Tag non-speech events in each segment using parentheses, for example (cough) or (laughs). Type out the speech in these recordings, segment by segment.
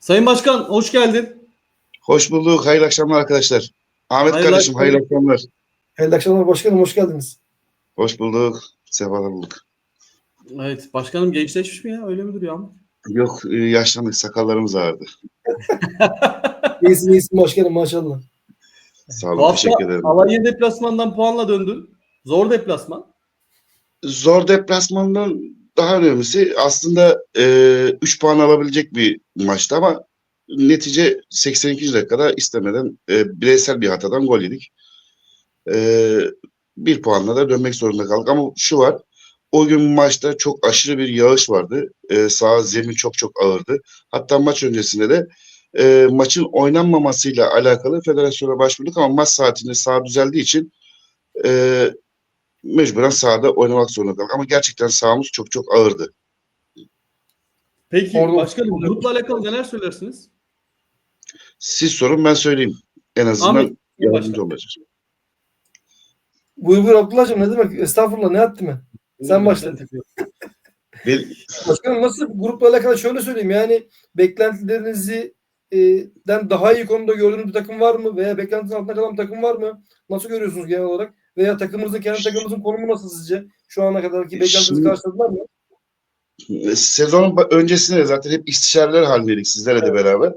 Sayın Başkan hoş geldin. Hoş bulduk. Hayırlı akşamlar arkadaşlar. Ahmet Hayırlı kardeşim akşamlar. hayırlı akşamlar. Hayırlı akşamlar başkanım hoş geldiniz. Hoş bulduk. Sefalar bulduk. Evet başkanım gençleşmiş mi ya? Öyle mi duruyor ama? Yok e, yaşlandık sakallarımız ağrıdı. (laughs) İyisin iyisin başkanım maşallah. Sağ olun teşekkür ederim. Alanya deplasmandan puanla döndün. Zor deplasman. Zor deplasmandan daha önemlisi aslında 3 puan alabilecek bir maçtı ama netice 82. dakikada istemeden e, bireysel bir hatadan gol yedik. E, bir puanla da dönmek zorunda kaldık ama şu var o gün maçta çok aşırı bir yağış vardı. E, sağ zemin çok çok ağırdı. Hatta maç öncesinde de e, maçın oynanmamasıyla alakalı federasyona başvurduk ama maç saatinde sağ düzeldiği için e, mecburen sahada oynamak zorunda kaldık. Ama gerçekten sahamız çok çok ağırdı. Peki Orada- başkanım grupla alakalı neler söylersiniz? Siz sorun ben söyleyeyim. En azından Ahmet, yardımcı olmaya çalışayım. Buyur buyur Abdullah'cığım ne demek? Estağfurullah ne yaptı mı? Sen başla. Başkanım nasıl grupla alakalı şöyle söyleyeyim yani beklentilerinizi e, den daha iyi konumda gördüğünüz bir takım var mı? Veya beklentinizin altında kalan bir takım var mı? Nasıl görüyorsunuz genel olarak? Veya takımımızın kendi takımımızın konumu nasıl sizce? Şu ana kadarki beklentinizi Şimdi- karşıladılar mı? sezonun ba- öncesinde de zaten hep istişareler halindeydik sizlerle de beraber.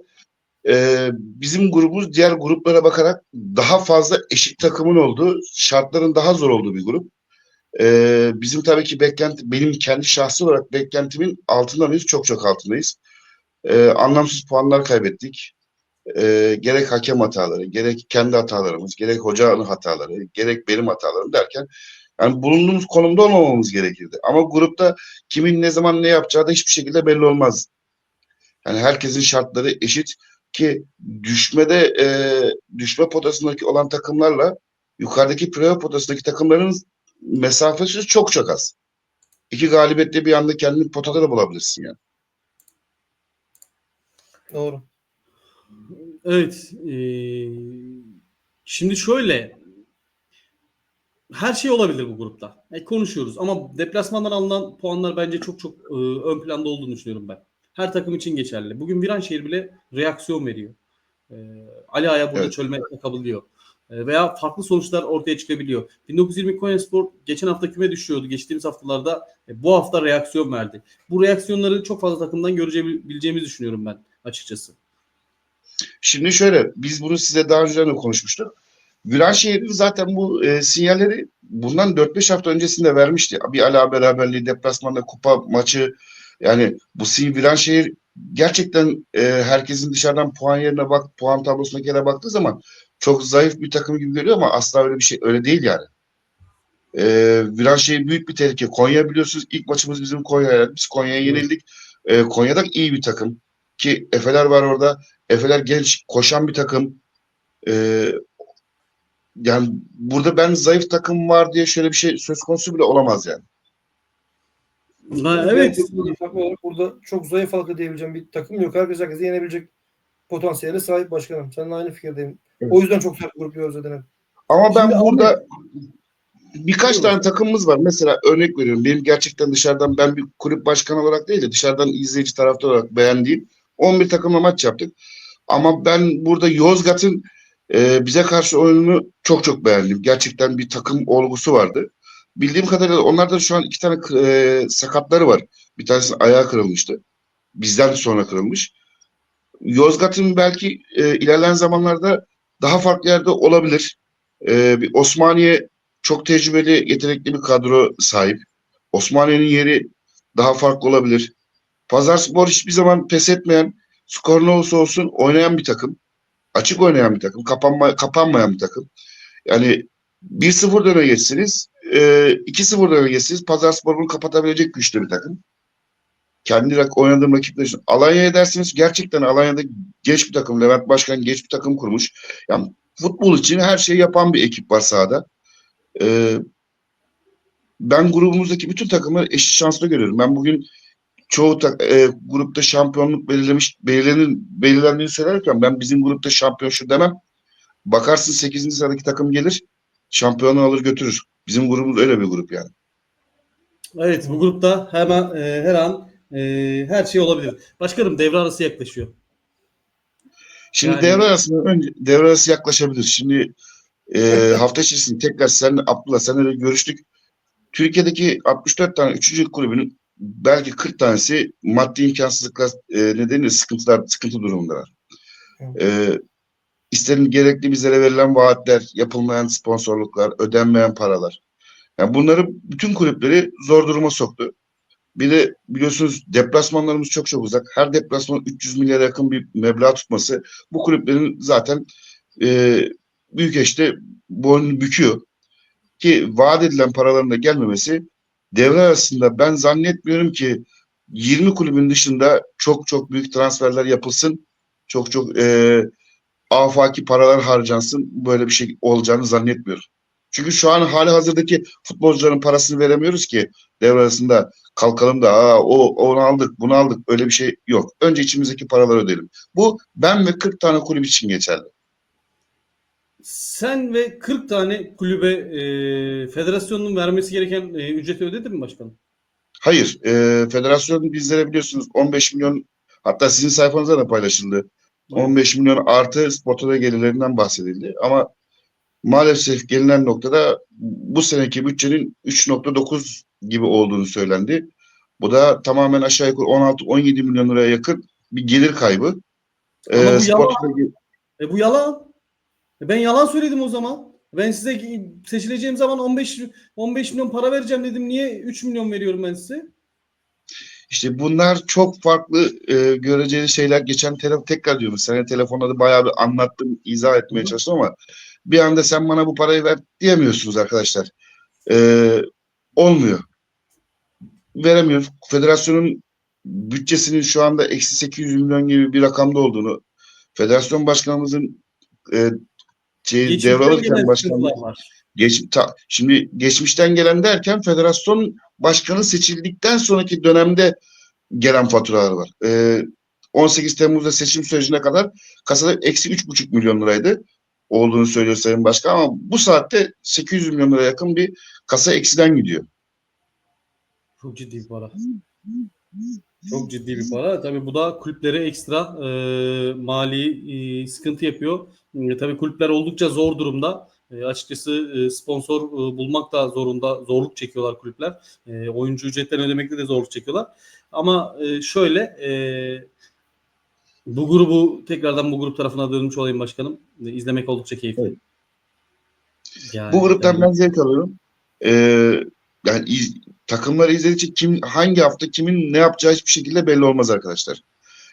Ee, bizim grubumuz diğer gruplara bakarak daha fazla eşit takımın olduğu, şartların daha zor olduğu bir grup. Ee, bizim tabii ki beklenti, benim kendi şahsi olarak beklentimin altında mıyız? Çok çok altındayız. Ee, anlamsız puanlar kaybettik. Ee, gerek hakem hataları, gerek kendi hatalarımız, gerek hocanın hataları, gerek benim hatalarım derken yani bulunduğumuz konumda olmamamız gerekirdi. Ama grupta kimin ne zaman ne yapacağı da hiçbir şekilde belli olmaz. Yani herkesin şartları eşit ki düşmede e, düşme potasındaki olan takımlarla yukarıdaki playoff potasındaki takımların mesafesi çok çok az. İki galibiyette bir anda kendini potada da bulabilirsin yani. Doğru. Evet. eee, şimdi şöyle her şey olabilir bu grupta. E, konuşuyoruz ama deplasmandan alınan puanlar bence çok çok e, ön planda olduğunu düşünüyorum ben. Her takım için geçerli. Bugün Viranşehir bile reaksiyon veriyor. E, Ali Aya burada Evet. çölme yakabiliyor. E, veya farklı sonuçlar ortaya çıkabiliyor. 1920 Konyaspor geçen hafta küme düşüyordu. Geçtiğimiz haftalarda e, bu hafta reaksiyon verdi. Bu reaksiyonları çok fazla takımdan görebileceğimizi düşünüyorum ben açıkçası. Şimdi şöyle biz bunu size daha önce de konuşmuştuk. Gülenşehir'in zaten bu e, sinyalleri bundan 4-5 hafta öncesinde vermişti. Bir ala beraberliği, deplasmanda kupa maçı yani bu Gülenşehir gerçekten e, herkesin dışarıdan puan yerine bak, puan tablosuna kere baktığı zaman çok zayıf bir takım gibi görüyor ama asla öyle bir şey öyle değil yani. E, Gülenşehir büyük bir tehlike. Konya biliyorsunuz ilk maçımız bizim Konya'ya. Biz Konya'ya yenildik. E, Konya'da iyi bir takım ki Efeler var orada. Efeler genç, koşan bir takım. Ee, yani burada ben zayıf takım var diye şöyle bir şey söz konusu bile olamaz yani. Ha, evet. Takım olarak burada çok zayıf halka diyebileceğim bir takım yok. Herkes herkese yenebilecek potansiyele sahip başkanım. Seninle aynı fikirdeyim. Evet. O yüzden çok sert grup diyoruz zaten. Ama ben Şimdi burada birkaç Buyurun. tane takımımız var. Mesela örnek veriyorum. Benim gerçekten dışarıdan ben bir kulüp başkanı olarak değil de dışarıdan izleyici taraftar olarak beğendiğim 11 takımla maç yaptık. Ama ben burada Yozgat'ın e, bize karşı oyununu çok çok beğendim. Gerçekten bir takım olgusu vardı. Bildiğim kadarıyla onlarda şu an iki tane e, sakatları var. Bir tanesi ayağı kırılmıştı. Bizden sonra kırılmış. Yozgat'ın belki e, ilerleyen zamanlarda daha farklı yerde olabilir. E, bir Osmaniye çok tecrübeli, yetenekli bir kadro sahip. Osmaniye'nin yeri daha farklı olabilir. Pazarspor hiçbir zaman pes etmeyen, skor ne olursa olsun oynayan bir takım. Açık oynayan bir takım, kapanma, kapanmayan bir takım. Yani 1-0 öne geçsiniz, e, 2-0 öne geçsiniz. Pazarspor bunu kapatabilecek güçlü bir takım. Kendi rak- oynadığım rakipler için. Alanya'ya dersiniz gerçekten Alanya'da genç bir takım. Levent Başkan genç bir takım kurmuş. Yani futbol için her şeyi yapan bir ekip var sahada. Ee, ben grubumuzdaki bütün takımları eşit şanslı görüyorum. Ben bugün çoğu ta- e, grupta şampiyonluk belirlemiş belirlenin belirlendiğini söylerken ben bizim grupta şampiyon şu demem. Bakarsın 8. sıradaki takım gelir şampiyonu alır götürür. Bizim grubumuz öyle bir grup yani. Evet bu grupta hemen e, her an e, her şey olabilir. Başkanım devre arası yaklaşıyor. Şimdi Yani- devre arasında önce devre arası yaklaşabilir. Şimdi e, hafta içerisinde tekrar sen Abdullah senle görüştük. Türkiye'deki 64 tane 3. kulübünün belki 40 tanesi maddi imkansızlıklar e, nedeniyle sıkıntılar sıkıntı durumundalar. E, isterin gerekli bizlere verilen vaatler, yapılmayan sponsorluklar, ödenmeyen paralar. Yani bunları bütün kulüpleri zor duruma soktu. Bir de biliyorsunuz deplasmanlarımız çok çok uzak. Her deplasman 300 milyara yakın bir meblağ tutması bu kulüplerin zaten e, büyük eşte boynunu büküyor. Ki vaat edilen paraların da gelmemesi devre arasında ben zannetmiyorum ki 20 kulübün dışında çok çok büyük transferler yapılsın. Çok çok e, afaki paralar harcansın. Böyle bir şey olacağını zannetmiyorum. Çünkü şu an hali hazırdaki futbolcuların parasını veremiyoruz ki devre arasında kalkalım da Aa, o onu aldık bunu aldık öyle bir şey yok. Önce içimizdeki paraları ödeyelim. Bu ben ve 40 tane kulüp için geçerli. Sen ve 40 tane kulübe e, federasyonun vermesi gereken e, ücreti ödedin mi başkanım? Hayır. E, federasyon bizlere biliyorsunuz 15 milyon hatta sizin sayfanızda da paylaşıldı. 15 milyon artı spotada gelirlerinden bahsedildi. Ama maalesef gelinen noktada bu seneki bütçenin 3.9 gibi olduğunu söylendi. Bu da tamamen aşağı yukarı 16-17 milyon liraya yakın bir gelir kaybı. Ama bu yalan. E bu yalan. E ben yalan söyledim o zaman. Ben size seçileceğim zaman 15 15 milyon para vereceğim dedim. Niye 3 milyon veriyorum ben size? İşte bunlar çok farklı e, göreceği şeyler. Geçen tele, tekrar diyorum sana telefonda da bayağı bir anlattım, izah etmeye çalıştım ama bir anda sen bana bu parayı ver diyemiyorsunuz arkadaşlar. E, olmuyor. Veremiyor. Federasyonun bütçesinin şu anda eksi 800 milyon gibi bir rakamda olduğunu, federasyon başkanımızın e, şey, devralırken başkanlık. Geç, ta- şimdi geçmişten gelen derken federasyon başkanı seçildikten sonraki dönemde gelen faturalar var. Ee, 18 Temmuz'da seçim sürecine kadar kasada eksi 3,5 milyon liraydı olduğunu söylüyor Sayın Başkan ama bu saatte 800 milyon liraya yakın bir kasa eksiden gidiyor. Çok ciddi bir para. Çok ciddi bir para. Tabii bu da kulüplere ekstra e, mali e, sıkıntı yapıyor. E, tabii kulüpler oldukça zor durumda. E, açıkçası e, sponsor e, bulmak da zorunda zorluk çekiyorlar kulüpler. E, oyuncu ücretlerini ödemekte de zorluk çekiyorlar. Ama e, şöyle e, bu grubu tekrardan bu grup tarafına dönmüş olayım başkanım. E, izlemek oldukça keyifli. Evet. Yani- Bu gruptan yani- ben zevk alıyorum. Ee, yani iz- takımları izledikçe kim hangi hafta kimin ne yapacağı hiçbir şekilde belli olmaz arkadaşlar.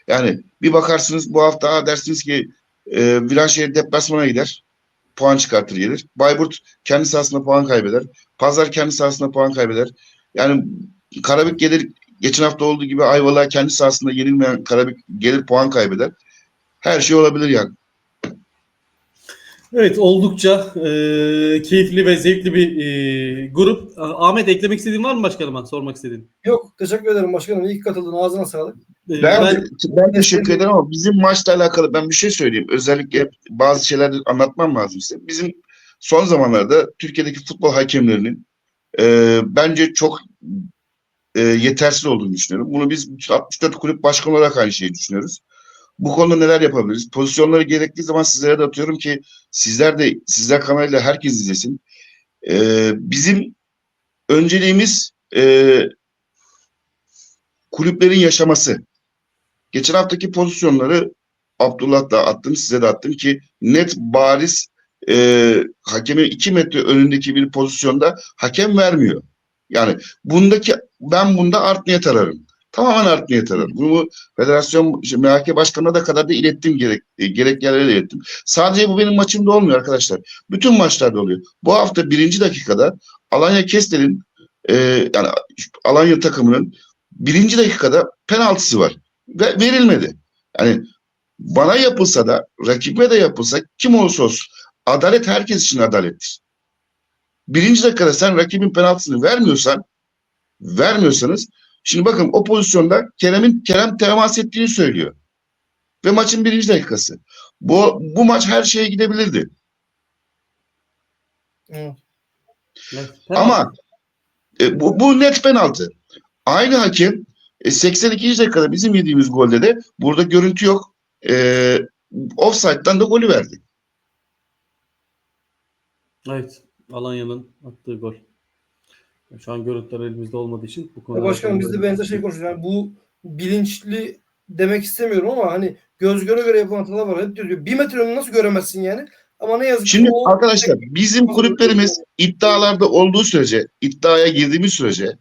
Yani bir bakarsınız bu hafta dersiniz ki e, Viranşehir deplasmana gider. Puan çıkartır gelir. Bayburt kendi sahasında puan kaybeder. Pazar kendi sahasında puan kaybeder. Yani Karabük gelir geçen hafta olduğu gibi Ayvalık'a kendi sahasında yenilmeyen Karabük gelir puan kaybeder. Her şey olabilir yani. Evet oldukça e, keyifli ve zevkli bir e, grup. Ah- Ahmet eklemek istediğin var mı başkanıma? Sormak istediğin. Yok teşekkür ederim başkanım. İyi ki katıldın. Ağzına sağlık. E, Ben, ben- ben, teşekkür ederim ama bizim maçla alakalı ben bir şey söyleyeyim. Özellikle bazı şeyler anlatmam lazım size. Bizim son zamanlarda Türkiye'deki futbol hakemlerinin e, bence çok e, yetersiz olduğunu düşünüyorum. Bunu biz 64 kulüp başkanı olarak aynı şeyi düşünüyoruz. Bu konuda neler yapabiliriz? Pozisyonları gerektiği zaman sizlere de atıyorum ki sizler de sizler kanalıyla herkes izlesin. E, bizim önceliğimiz e, kulüplerin yaşaması. Geçen haftaki pozisyonları Abdullah da attım, size de attım ki net bariz e, hakemin iki metre önündeki bir pozisyonda hakem vermiyor. Yani bundaki ben bunda art niyet ararım. Tamamen art niyet ararım. Bunu federasyon işte, MHK başkanına da kadar da ilettim gerek, e, gerek yerlere de ilettim. Sadece bu benim maçımda olmuyor arkadaşlar. Bütün maçlarda oluyor. Bu hafta birinci dakikada Alanya Kestel'in e, yani Alanya takımının birinci dakikada penaltısı var. Ve verilmedi. Yani bana yapılsa da rakibe de yapılsa kim olursa olsun adalet herkes için adalettir. Birinci dakikada sen rakibin penaltısını vermiyorsan vermiyorsanız şimdi bakın o pozisyonda Kerem'in Kerem temas ettiğini söylüyor. Ve maçın birinci dakikası. Bu, bu maç her şeye gidebilirdi. Evet. Evet, Ama e, bu, bu net penaltı. Aynı hakem e, 82. dakikada bizim yediğimiz golde de burada görüntü yok. E, offside'dan da golü verdi. Evet. Alanya'nın attığı gol. Şu an görüntüler elimizde olmadığı için bu konuda... başkanım biz de benzer şey konuşuyoruz. Yani bu bilinçli demek istemiyorum ama hani göz göre göre yapılan hatalar var. Hep diyor bir metre önünü nasıl göremezsin yani? Ama ne yazık ki Şimdi o arkadaşlar bizim kulüplerimiz iddialarda olduğu sürece, iddiaya girdiğimiz sürece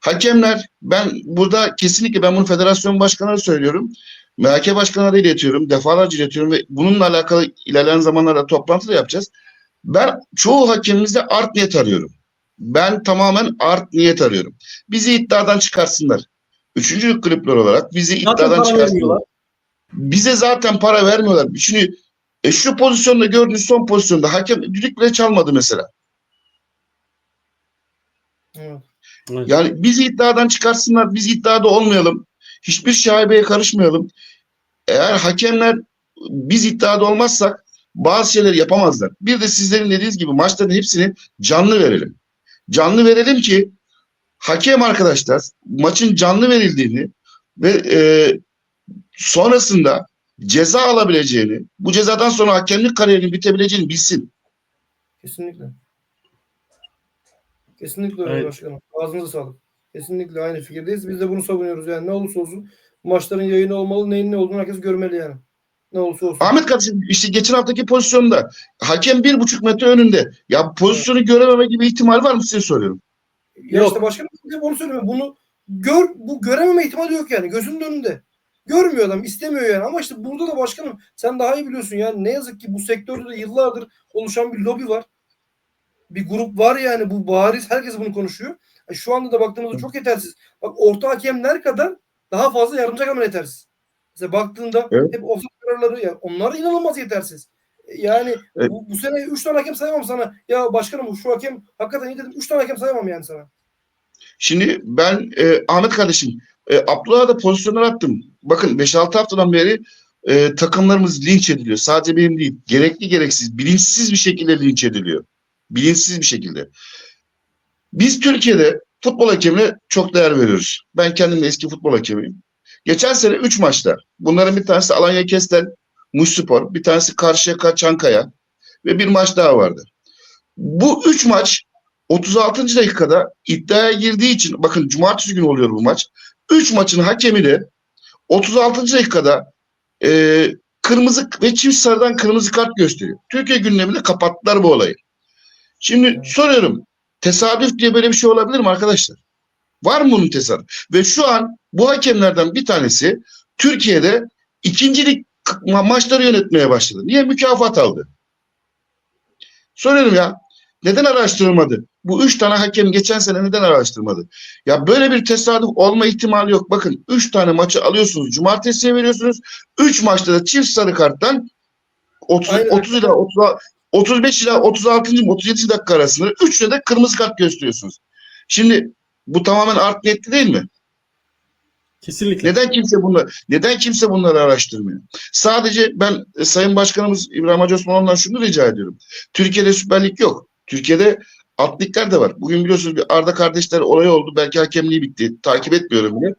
hakemler ben burada kesinlikle ben bunu federasyon başkanına söylüyorum. MHK başkanına da iletiyorum. Defalarca iletiyorum ve bununla alakalı ilerleyen zamanlarda toplantı da yapacağız. Ben çoğu hakemimizde art niyet arıyorum. Ben tamamen art niyet arıyorum. Bizi iddiadan çıkarsınlar. Üçüncü kulüpler olarak bizi Zaten iddiadan çıkarsınlar. Bize zaten para vermiyorlar. Şimdi e, şu pozisyonda gördüğünüz son pozisyonda hakem düdük bile çalmadı mesela. Evet. Evet. Yani bizi iddiadan çıkarsınlar, biz iddiada olmayalım. Hiçbir şaibeye karışmayalım. Eğer hakemler biz iddiada olmazsak bazı şeyleri yapamazlar. Bir de sizlerin dediğiniz gibi maçların hepsini canlı verelim. Canlı verelim ki hakem arkadaşlar maçın canlı verildiğini ve e, sonrasında ceza alabileceğini, bu cezadan sonra hakemlik kariyerinin bitebileceğini bilsin. Kesinlikle. Kesinlikle öyle Evet. başkanım. Ağzınıza sağlık. Kesinlikle aynı fikirdeyiz. Biz de bunu savunuyoruz yani. Ne olursa olsun maçların yayını olmalı. Neyin ne olduğunu herkes görmeli yani. Ne olursa olsun. Ahmet kardeşim işte geçen haftaki pozisyonda hakem bir buçuk metre önünde. Ya pozisyonu görememe gibi ihtimal var mı size soruyorum. Ya Yok. işte başkanım hep onu söylüyorum. Bunu gör, bu görememe ihtimali yok yani. Gözünün önünde. Görmüyor adam. istemiyor yani. Ama işte burada da başkanım sen daha iyi biliyorsun yani. Ne yazık ki bu sektörde de yıllardır oluşan bir lobi var. Bir grup var yani. Bu bariz. Herkes bunu konuşuyor. E, Şu anda da baktığımızda çok yetersiz. Bak orta hakemler kadar daha fazla yardımcı hakem yetersiz. Mesela baktığında Evet. hep offside kararları ya onlar inanılmaz yetersiz. Yani Evet. bu, bu sene 3 tane hakem sayamam sana. Ya başkanım şu hakem hakikaten iyi dedim. 3 tane hakem sayamam yani sana. Şimdi ben e, Ahmet kardeşim e, Abdullah'a da pozisyonlar attım. Bakın 5-6 haftadan beri e, takımlarımız linç ediliyor. Sadece benim değil. Gerekli gereksiz, bilinçsiz bir şekilde linç ediliyor. Bilinçsiz bir şekilde. Biz Türkiye'de futbol hakemine çok değer veriyoruz. Ben kendim de eski futbol hakemiyim. Geçen sene 3 maçta. Bunların bir tanesi Alanya Kestel, Muşspor, bir tanesi Karşıyaka Çankaya ve bir maç daha vardı. Bu 3 maç 36. dakikada iddiaya girdiği için bakın cumartesi günü oluyor bu maç. 3 maçın hakemi de 36. dakikada e, kırmızı ve çift sarıdan kırmızı kart gösteriyor. Türkiye gündeminde kapattılar bu olayı. Şimdi soruyorum. Tesadüf diye böyle bir şey olabilir mi arkadaşlar? Var mı bunun tesadüf? Ve şu an bu hakemlerden bir tanesi Türkiye'de ikincilik ma- maçları yönetmeye başladı. Niye mükafat aldı? Soruyorum ya. Neden araştırılmadı? Bu üç tane hakem geçen sene neden araştırmadı? Ya böyle bir tesadüf olma ihtimali yok. Bakın üç tane maçı alıyorsunuz. Cumartesiye veriyorsunuz. Üç maçta da çift sarı karttan 30, Aynen. 30 ila 30, 35 ila 36. 37. dakika arasında üçüne de kırmızı kart gösteriyorsunuz. Şimdi bu tamamen art niyetli değil mi? Kesinlikle. Neden kimse bunlar neden kimse bunları araştırmıyor? Sadece ben e, Sayın Başkanımız İbrahim Hacı Osmanoğlu'ndan şunu rica ediyorum. Türkiye'de Süper Lig yok. Türkiye'de alt ligler de var. Bugün biliyorsunuz bir Arda kardeşler olayı oldu. Belki hakemliği bitti. Takip etmiyorum bile.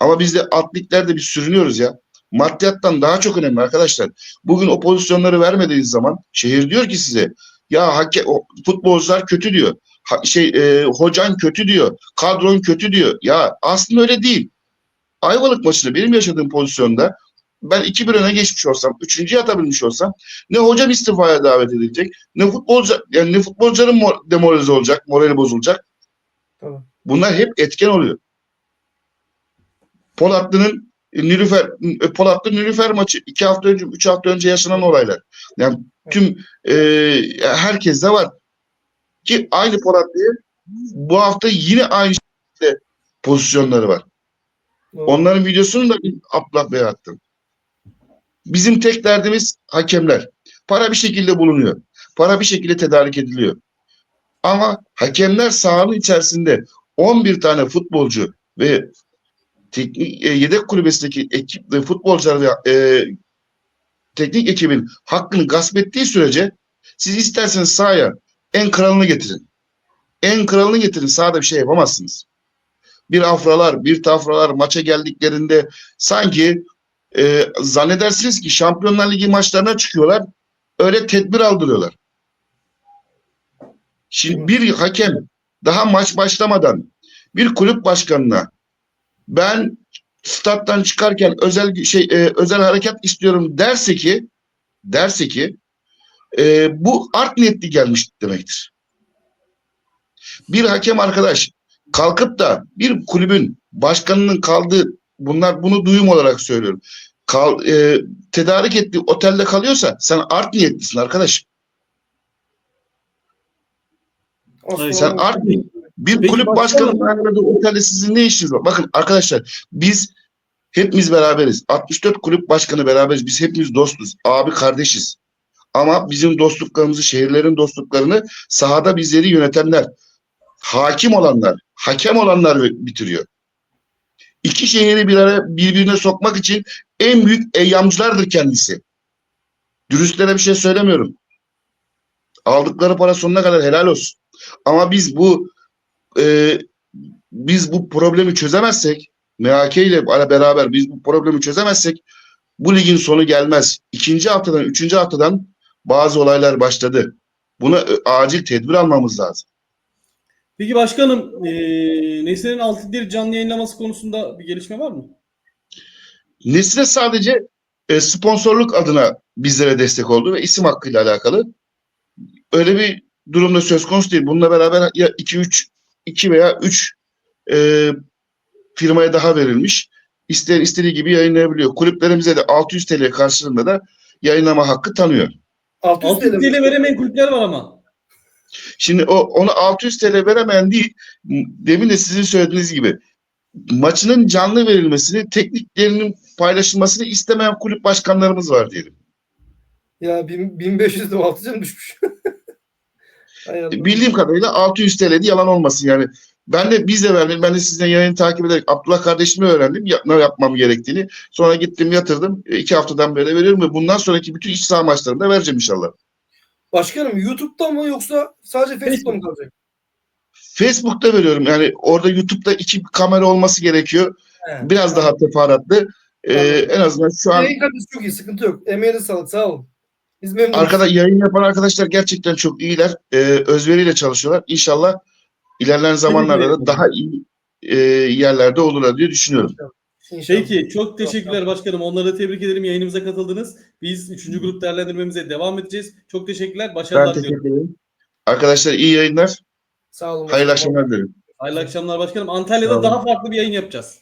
Ama biz de alt liglerde bir sürünüyoruz ya. Maddiyattan daha çok önemli arkadaşlar. Bugün o pozisyonları vermediğiniz zaman şehir diyor ki size ya hakem, o, futbolcular kötü diyor. Şey e, hocan kötü diyor. Kadron kötü diyor. Ya aslında öyle değil. Ayvalık maçında benim yaşadığım pozisyonda ben 2-1 öne geçmiş olsam, üçüncüye atabilmiş olsam ne hocam istifaya davet edilecek, ne futbolcu yani ne futbolcuların mor- demoralize olacak, morali bozulacak. Tamam. Bunlar hep etken oluyor. Polatlı'nın e, Nilüfer e, Polatlı Nilüfer maçı iki hafta önce, üç hafta önce yaşanan olaylar. Yani tüm e, herkes de var. Ki aynı Polatlı'yı bu hafta yine aynı şekilde pozisyonları var. Doğru. Onların videosunu da bir Bey'e attım. Bizim tek derdimiz hakemler. Para bir şekilde bulunuyor. Para bir şekilde tedarik ediliyor. Ama hakemler sahanın içerisinde 11 tane futbolcu ve teknik e, yedek kulübesindeki ekip ve futbolcular ve e, teknik ekibin hakkını gasp ettiği sürece siz isterseniz sahaya en kralını getirin. En kralını getirin. Sahada bir şey yapamazsınız bir afralar, bir tafralar maça geldiklerinde sanki e, zannedersiniz ki Şampiyonlar Ligi maçlarına çıkıyorlar. Öyle tedbir aldırıyorlar. Şimdi bir hakem daha maç başlamadan bir kulüp başkanına ben stat'tan çıkarken özel şey e, özel harekat istiyorum derse ki derse ki e, bu art niyetli gelmiş demektir. Bir hakem arkadaş kalkıp da bir kulübün başkanının kaldığı bunlar bunu duyum olarak söylüyorum. Kal, e, tedarik ettiği otelde kalıyorsa sen art niyetlisin arkadaş. Aslında Sen art. Bir Peki kulüp başkanının aradığı otelde sizin ne işiniz var? Bakın arkadaşlar biz hepimiz beraberiz. 64 kulüp başkanı beraberiz. Biz hepimiz dostuz. Abi kardeşiz. Ama bizim dostluklarımızı, şehirlerin dostluklarını sahada bizleri yönetenler, hakim olanlar, hakem olanlar bitiriyor. İki şehri bir araya birbirine sokmak için en büyük eyyamcılardır kendisi. Dürüstlere bir şey söylemiyorum. Aldıkları para sonuna kadar helal olsun. Ama biz bu e, biz bu problemi çözemezsek MHK ile beraber biz bu problemi çözemezsek bu ligin sonu gelmez. İkinci haftadan, üçüncü haftadan bazı olaylar başladı. Buna acil tedbir almamız lazım. Peki başkanım e, Nesli'nin Altınder'i canlı yayınlaması konusunda bir gelişme var mı? Nesne sadece e, sponsorluk adına bizlere destek oldu ve isim hakkıyla alakalı. Öyle bir durumda söz konusu değil. Bununla beraber ya 2 3 2 veya 3 e, firmaya daha verilmiş. İster istediği gibi yayınlayabiliyor. Kulüplerimize de 600 TL karşılığında da yayınlama hakkı tanıyor. 600 Altın TL. TL veremeyen kulüpler var ama. Şimdi o onu 600 TL veremeyen değil, demin de sizin söylediğiniz gibi maçının canlı verilmesini, tekniklerinin paylaşılmasını istemeyen kulüp başkanlarımız var diyelim. Ya 1000 1500 de 600'e düşmüş. (laughs) Bildiğim kadarıyla 600 TL'di yalan olmasın yani. Ben de biz de verdim. Ben de sizden yayını takip ederek Abdullah kardeşime öğrendim ya- ne yapmam gerektiğini. Sonra gittim yatırdım. E, iki haftadan beri veriyorum ve bundan sonraki bütün iç saha maçlarında vereceğim inşallah. Başkanım YouTube'da mı yoksa sadece Facebook'ta mı kalacak? Facebook'ta veriyorum. Yani orada YouTube'da iki kamera olması gerekiyor. He. Biraz daha teferruatlı. E, Anladım. en azından şu an Yayın kalitesi çok iyi. Sıkıntı yok. Emeğine sağlık. Sağ olun. Biz memnunuz. Arkada yayın yapan arkadaşlar gerçekten çok iyiler. Ee, özveriyle çalışıyorlar. İnşallah ilerleyen zamanlarda da daha iyi e, yerlerde olurlar diye düşünüyorum. Peki çok teşekkürler başkanım. Onları da tebrik ederim. Yayınımıza katıldınız. Biz 3. grup değerlendirmemize devam edeceğiz. Çok teşekkürler. Ben Başarılar diliyorum. teşekkür ederim. Arkadaşlar iyi yayınlar. Sağ olun. Hayırlı başkanım. akşamlar dilerim. Hayırlı akşamlar başkanım. Antalya'da daha farklı bir yayın yapacağız.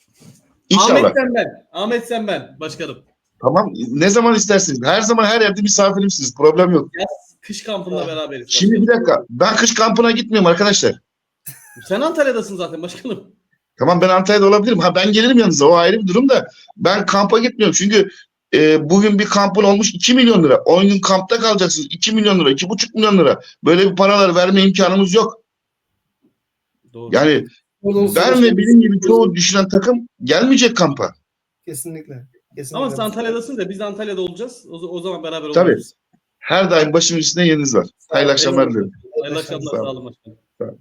İnşallah. Ahmet sen ben. Ahmet sen ben başkanım. Tamam. Ne zaman isterseniz. Her zaman her yerde misafirimsiniz. Problem yok. Kış kampında beraberiz. Şimdi bir dakika. Ben kış kampına gitmiyorum arkadaşlar. Sen Antalya'dasın zaten başkanım. Tamam ben Antalya'da olabilirim. Ha ben gelirim yanınıza. O ayrı bir durum da. Ben kampa gitmiyorum. Çünkü e, bugün bir kampın olmuş 2 milyon lira. 10 gün kampta kalacaksınız. 2 milyon lira, 2,5 milyon lira. Böyle bir paralar verme imkanımız yok. Doğru. Yani olsun Ben ve başkanım. benim gibi çoğu düşünen takım gelmeyecek kampa. Kesinlikle. Kesinlikle. Ama siz Antalya'dasınız ya biz de Antalya'da olacağız. O, o zaman beraber Tabii. olacağız. Her daim başımın üstünde yeriniz var. Hayırlı akşamlar dilerim. Hayırlı akşamlar. Sağ olun. Sağ olun.